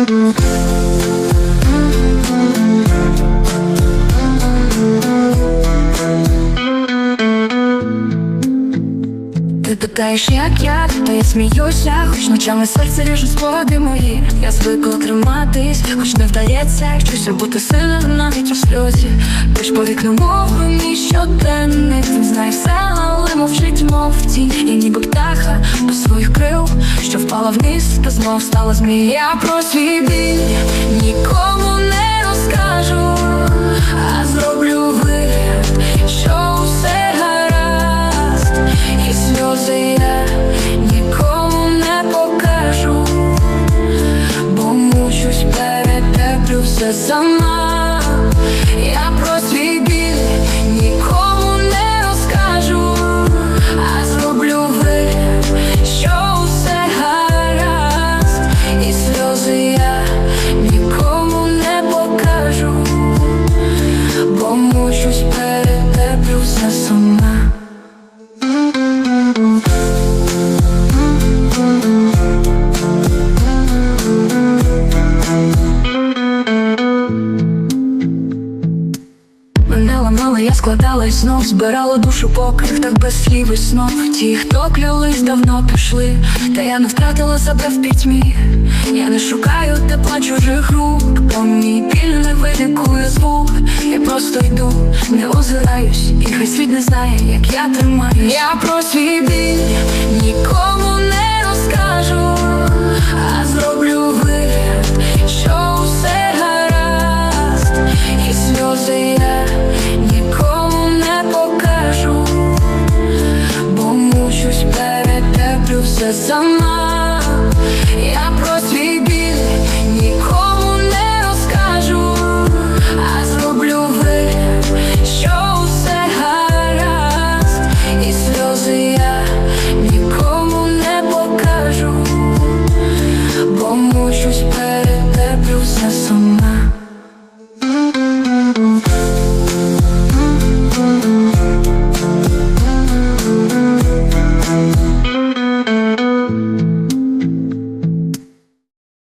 Ти питаєш, як я, та я сміюся, хоч ночами серце ріже спогади мої. Я звикла триматись, хоч не вдається, вчуся бути сильним навіть у сльозі. Лиш по вікну мов мій щоденник, він знає все, впала вниз, та знов стала змія про свій біль. Нікому не розкажу, а зроблю вигляд, що усе гаразд, і сльози я нікому не покажу, бо мучусь перетерплю все сама. Мучусь перетерплю все сама. Я складалась знов, збирала душу по крихтах без слів і снов. Ті, хто клялись, давно пішли, та я не втратила себе в пітьмі. Я не шукаю тепла чужих рук, бо мій біль не вилікує просто йду, не озираюсь, і хай світ не знає, як я тримаюсь. Я про свій біль нікому не розкажу, а зроблю вигляд, що усе гаразд, і сльози я нікому не покажу, бо мучусь перетерплю все сама. Я про свій біль нікому